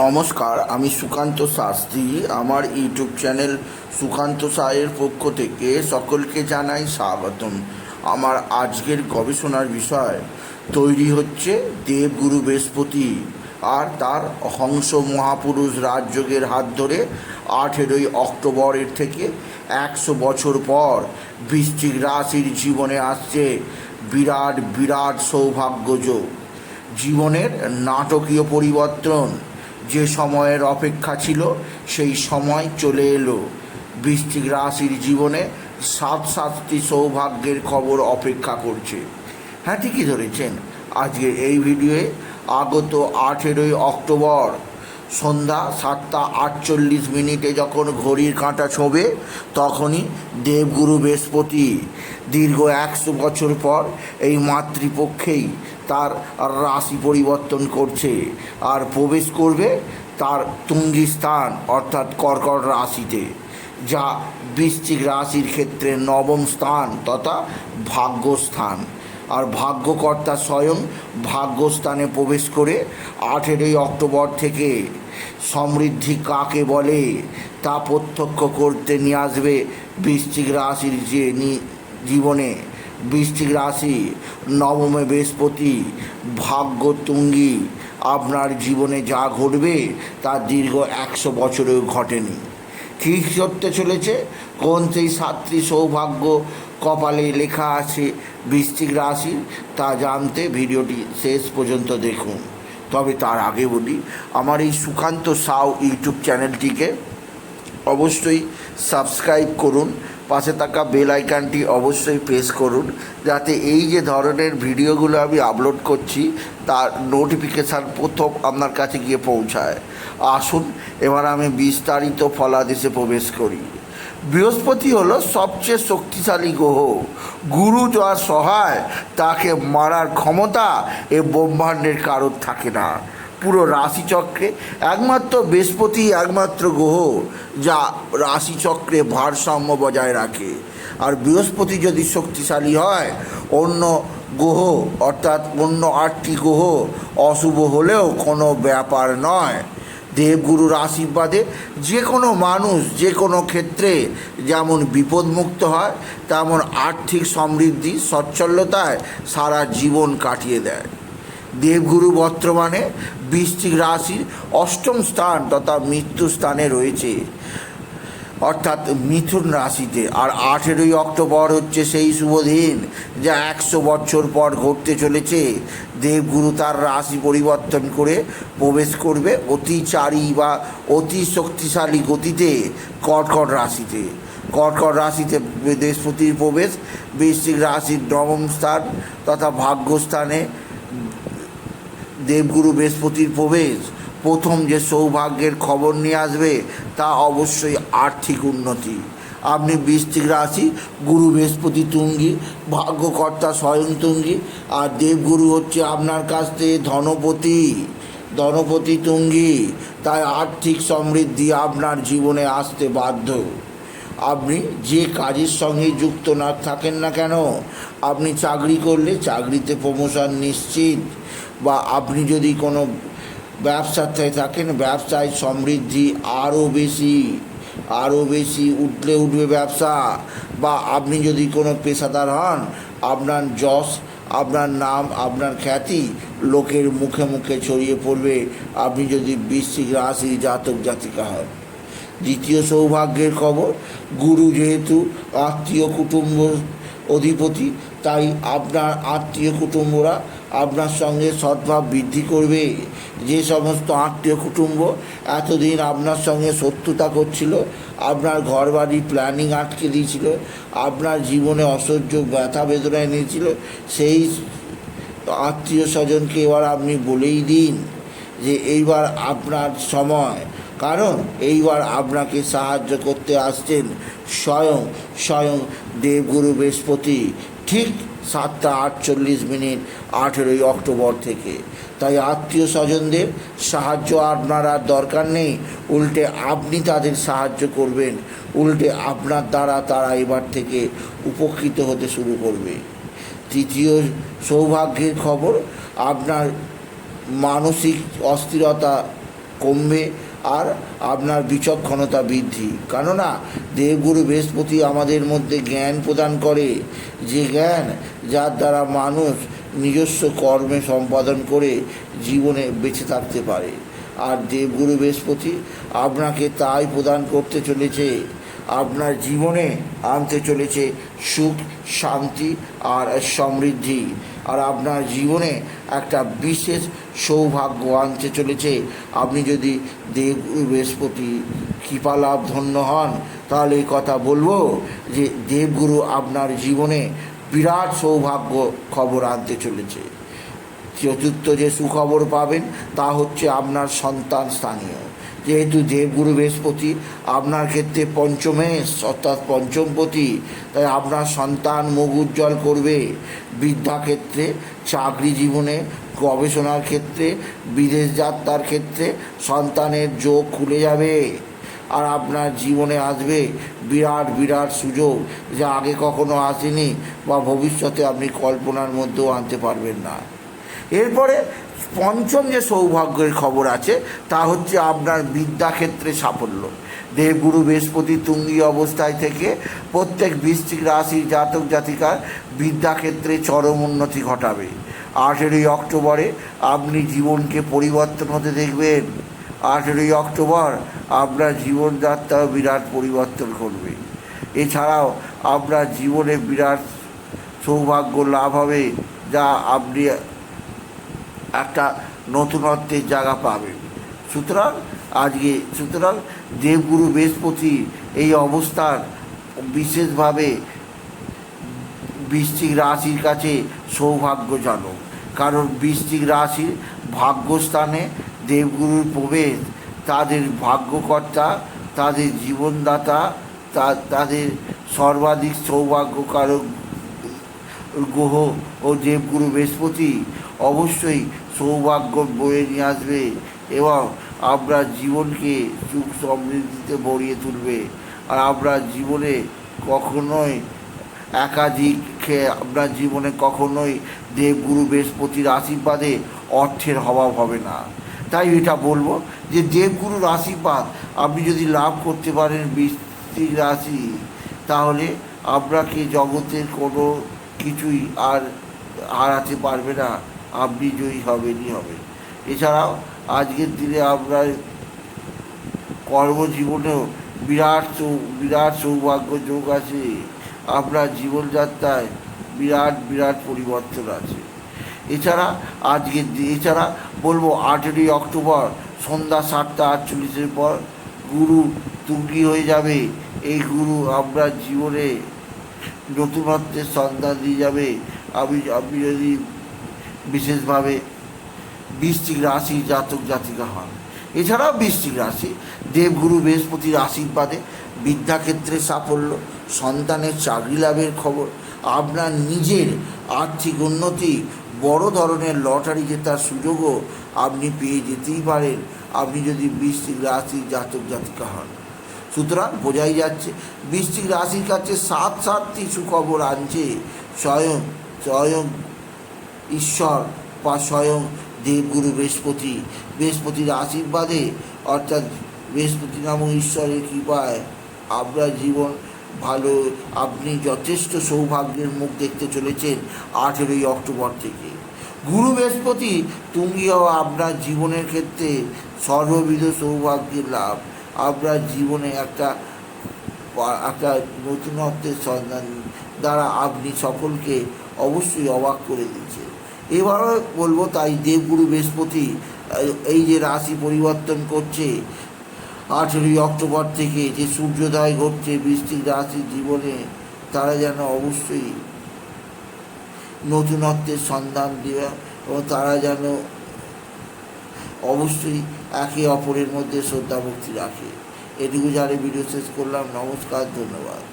নমস্কার, আমি সুকান্ত শাস্ত্রী। আমার ইউটিউব চ্যানেল সুকান্ত সায়ের পক্ষ থেকে সকলকে জানাই স্বাগতম। আমার আজকের গবেষণার বিষয় তৈরি হচ্ছে দেবগুরু বৃহস্পতি আর তার হংস মহাপুরুষ রাজযোগের হাত ধরে আঠেরোই অক্টোবরের থেকে একশো বছর পর বৃশ্চিক রাশির জীবনে আসছে বিরাট বিরাট সৌভাগ্যযোগ জীবনের নাটকীয় পরিবর্তন যে সময়ের অপেক্ষা ছিল, সেই সময় চলে এলো। বৃশ্চিক রাশির জীবনে সাত সাতটি সৌভাগ্যের খবর অপেক্ষা করছে। হ্যাঁ ঠিকই ধরেছেন। আজকের এই ভিডিওয়ে আগত আঠেরোই অক্টোবর সন্ধ্যা সাতটা আটচল্লিশ মিনিটে যখন ঘড়ির কাঁটা ছোঁবে, তখনই দেবগুরু বৃহস্পতি দীর্ঘ একশো বছর পর এই মাতৃপক্ষেই তার রাশি পরিবর্তন করছে আর প্রবেশ করবে তার তুঙ্গি স্থান অর্থাৎ কর্কট রাশিতে, যা বৃশ্চিক রাশির ক্ষেত্রে নবম স্থান তথা ভাগ্যস্থান। আর ভাগ্যকর্তা স্বয়ং ভাগ্যস্থানে প্রবেশ করে আঠেরোই অক্টোবর থেকে সমৃদ্ধি কাকে বলে তা প্রত্যক্ষ করতে নিয়ে আসবে বৃশ্চিক রাশির যে জীবনে। বৃশ্চিক রাশি, নবমে বৃহস্পতি ভাগ্য তুঙ্গি আপনার জীবনে যা ঘটবে তা দীর্ঘ একশো বছরেও ঘটেনি। কী করতে চলেছে, কোন সেই সাতটি সৌভাগ্য কপালে লেখা আছে বৃশ্চিক রাশি, তা জানতে ভিডিওটি শেষ পর্যন্ত দেখুন। তবে তার আগে বলি, আমার এই সুকান্ত সাউ ইউটিউব চ্যানেলটিকে অবশ্যই সাবস্ক্রাইব করুন, পাশে থাকা বেল আইকনটি অবশ্যই প্রেস করুন, যাতে এই যে ধরনের ভিডিওগুলো আমি আপলোড করছি, তার নোটিফিকেশান প্রথম আপনার কাছে গিয়ে পৌঁছায়। আসুন, এবার আমি বিস্তারিত ফলাদেশে প্রবেশ করি। বৃহস্পতি হলো সবচেয়ে শক্তিশালী গ্রহ। গুরু যার সহায়, তাকে মারার ক্ষমতা এ ব্রহ্মাণ্ডের কারোর থাকে না। পুরো রাশিচক্রে একমাত্র বৃহস্পতি, একমাত্র গ্রহ, যা রাশিচক্রে ভারসাম্য বজায় রাখে। আর বৃহস্পতি যদি শক্তিশালী হয়, অন্য গ্রহ, অর্থাৎ অন্য আটটি গ্রহ অশুভ হলেও কোনো ব্যাপার নয়। দেবগুরুর আশীর্বাদে যে কোনো মানুষ যে কোনো ক্ষেত্রে যেমন বিপদমুক্ত হয়, তেমন আর্থিক সমৃদ্ধি, সচ্ছলতায় সারা জীবন কাটিয়ে দেয়। দেবগুরু বর্তমানে বৃশ্চিক রাশির অষ্টম স্থান তথা মৃত্যু স্থানে রয়েছে। অর্থাৎ মিথুন রাশিতে। আর আঠেরোই অক্টোবর হচ্ছে সেই শুভ দিন, যা একশো বছর পর ঘটতে চলেছে। দেবগুরু তার রাশি পরিবর্তন করে প্রবেশ করবে অতিচারী বা অতি শক্তিশালী গতিতে কর্কট রাশিতে। কর্কট রাশিতে বৃহস্পতির প্রবেশ, বৃশ্চিক রাশির নবম স্থান তথা ভাগ্যস্থানে দেবগুরু বৃহস্পতির প্রবেশ। প্রথম যে সৌভাগ্যের খবর নিয়ে আসবে তা অবশ্যই আর্থিক উন্নতি। আপনি বৃশ্চিক রাশি, গুরু বৃহস্পতি তুঙ্গি, ভাগ্যকর্তা স্বয়ং তুঙ্গি, আর দেবগুরু হচ্ছে আপনার কাছ থেকে ধনপতি ধনপতি তুঙ্গি। তাই আর্থিক সমৃদ্ধি আপনার জীবনে আসতে বাধ্য। আপনি যে কাজের সঙ্গে যুক্ত না থাকেন না কেন, আপনি চাকরি করলে চাকরিতে প্রমোশন নিশ্চিত, বা আপনি যদি কোনো ব্যবসাতে থাকেন, ব্যবসায় সমৃদ্ধি আরও বেশি আরও বেশি উঠলে উঠবে ব্যবসা। বা আপনি যদি কোনো পেশাদার হন, আপনার যশ, আপনার নাম, আপনার খ্যাতি লোকের মুখে মুখে ছড়িয়ে পড়বে। আপনি যদি বৃশ্চিক রাশি জাতক জাতিকা হন। দ্বিতীয় সৌভাগ্যের খবর, গুরু যেহেতু আত্মীয় কুটুম্ব অধিপতি, তাই আপনার আত্মীয় কুটুম্বরা আপনার সঙ্গে সদ্ভাব বৃদ্ধি করবে। যে সমস্ত আত্মীয় কুটুম্ব এতদিন আপনার সঙ্গে শত্রুতা করছিল, আপনার ঘর বাড়ি প্ল্যানিং আটকে দিয়েছিল, আপনার জীবনে অসহ্য ব্যথা বেদনায় নিয়েছিল, সেই আত্মীয় স্বজনকে এবার আপনি বলেই দিন যে এইবার আপনার সময়। কারণ এইবার আপনাকে সাহায্য করতে আসছেন স্বয়ং স্বয়ং দেবগুরু বৃহস্পতি। ঠিক সাতটা আটচল্লিশ মিনিট আঠেরোই অক্টোবর থেকে। তাই আত্মীয় স্বজনদের সাহায্য আপনার আর দরকার নেই। উল্টে আপনি তাদের সাহায্য করবেন। উল্টে আপনার দ্বারা তারা এবার থেকে উপকৃত হতে শুরু করবে। তৃতীয় সৌভাগ্যের খবর, আপনার মানসিক অস্থিরতা কমবে। আর আপনার বিচক্ষণতা বৃদ্ধি। কেননা, দেবগুরু বৃহস্পতি আমাদের মধ্যে জ্ঞান প্রদান করে। যে জ্ঞান, যার দ্বারা মানুষ নিজস্ব কর্মে সম্পাদন করে জীবনে বেঁচে থাকতে পারে। আর দেবগুরু বৃহস্পতি আপনাকে তাই প্রদান করতে চলেছে, আপনার জীবনে আনতে চলেছে সুখ, শান্তি আর সমৃদ্ধি। আর আপনার জীবনে একটা বিশেষ সৌভাগ্য আনতে চলেছে। আপনি যদি দেব বৃহস্পতি কৃপালাভ ধন্য হন, তাহলে এই কথা বলব যে দেবগুরু আপনার জীবনে বিরাট সৌভাগ্য খবর আনতে চলেছে। চতুর্থ যে সুখবর পাবেন, তা হচ্ছে আপনার সন্তান স্থানীয়। যেহেতু দেবগুরু বৃহস্পতি, আপনার ক্ষেত্রে পঞ্চমেশ অর্থাৎ পঞ্চমপতি, তাই আপনার সন্তান মুখ উজ্জ্বল করবে। বিদ্যাক্ষেত্রে চাকরি জীবনে, গবেষণার ক্ষেত্রে, বিদেশ যাত্রার ক্ষেত্রে সন্তানের যোগ খুলে যাবে। আর আপনার জীবনে আসবে বিরাট বিরাট সুযোগ যা আগে কখনো আসেনি বা ভবিষ্যতে আপনি কল্পনার মধ্যেও আনতে পারবেন না। এরপরে পঞ্চম যে সৌভাগ্যের খবর আছে, তা হচ্ছে আপনার বিদ্যাক্ষেত্রে সাফল্য। দেবগুরু বৃহস্পতি তুঙ্গি অবস্থায় থেকে প্রত্যেক বৃশ্চিক রাশির জাতক জাতিকার বিদ্যাক্ষেত্রে চরম উন্নতি ঘটাবে। আঠেরোই অক্টোবরে আপনি জীবনকে পরিবর্তন হতে দেখবেন। আঠেরোই অক্টোবর আপনার জীবনযাত্রা বিরাট পরিবর্তন করবে এছাড়াও আপনার জীবনে বিরাট সৌভাগ্য লাভ হবে, যা আপনি একটা নতুনত্বের জায়গা পাবেন সুতরাং আজকে, সুতরাং দেবগুরু বৃহস্পতি এই অবস্থান বিশেষভাবে বৃশ্চিক রাশির কাছে সৌভাগ্যজনক। কারণ বৃশ্চিক রাশির ভাগ্যস্থানে দেবগুরুর প্রবেশ, তাদের ভাগ্যকর্তা, তাদের জীবনদাতা তাদের সর্বাধিক সৌভাগ্যকারক গ্রহ ও দেবগুরু বৃহস্পতি অবশ্যই সৌভাগ্য বয়ে নিয়ে আসবে এবং আপনার জীবনকে সুখ সমৃদ্ধিতে ভরিয়ে তুলবে। আর আপনার জীবনে কখনোই একাধিক আপনার জীবনে কখনোই দেবগুরু বৃহস্পতির আশীর্বাদে অর্থের অভাব হবে না। তাই এটা বলব যে দেবগুরুর আশীর্বাদ আপনি যদি লাভ করতে পারেন বৃষ্টির রাশি, তাহলে আপনাকে জগতের কোনো কিছুই আর হারাতে পারবে না। আপনি জয়ী হবেনই হবে এছাড়াও আজকের দিনে আপনার কর্মজীবনেও বিরাট বিরাট সৌভাগ্য যোগ আছে। আপনার জীবনযাত্রায় বিরাট বিরাট পরিবর্তন আছে। এছাড়া আজকের এছাড়া বলব আঠেরোই অক্টোবর সন্ধ্যা সাতটা আটচল্লিশের পর গুরু তুঙ্গি হয়ে যাবে। এই গুরু আপনার জীবনে নতুনত্বের সন্ধান দিয়ে যাবে। আমি আপনি যদি বিশেষভাবে বৃষ্টিক রাশি জাতক জাতিকা হন। এছাড়াও বৃষ্টিক রাশি, দেবগুরু বৃহস্পতির আশীর্বাদে বিদ্যাক্ষেত্রে সাফল্য, সন্তানের চাকরি লাভের খবর, আপনার নিজের আর্থিক উন্নতি, বড় ধরনের লটারি জেতার সুযোগও আপনি পেয়ে যেতেই পারেন। আপনি যদি বৃষ্টিক রাশি জাতক জাতিকা হন। সুতরাং বোঝাই যাচ্ছে, বৃশ্চিক রাশির কাছে সাত সাতটি সুখবর আনছে স্বয়ং স্বয়ং ঈশ্বর বা স্বয়ং দেবগুরু বৃহস্পতি। বৃহস্পতির আশীর্বাদে, অর্থাৎ বৃহস্পতি নামক ঈশ্বরের কৃপায় আপনার জীবন ভালো, আপনি যথেষ্ট সৌভাগ্যের মুখ দেখতে চলেছেন আঠেরোই অক্টোবর থেকে। গুরু বৃহস্পতি তুমি আপনার জীবনের ক্ষেত্রে সর্ববিধ সৌভাগ্যের লাভ। আপনার জীবনে একটা একটা নতুনত্বের সন্ধান দ্বারা আপনি সকলকে অবশ্যই অবাক করে দিচ্ছে এবারও বলব তাই দেবগুরু বৃহস্পতি এই যে রাশি পরিবর্তন করছে, আঠেরোই অক্টোবর থেকে যে সূর্যোদয় ঘটছে বৃষ্টির রাশির জীবনে, তারা যেন অবশ্যই নতুনত্বের সন্ধান দেওয়া এবং তারা যেন অবশ্যই একে অপরের মধ্যে শ্রদ্ধা ভক্তি রাখে। এটুকু জানে ভিডিও শেষ করলাম। নমস্কার, ধন্যবাদ।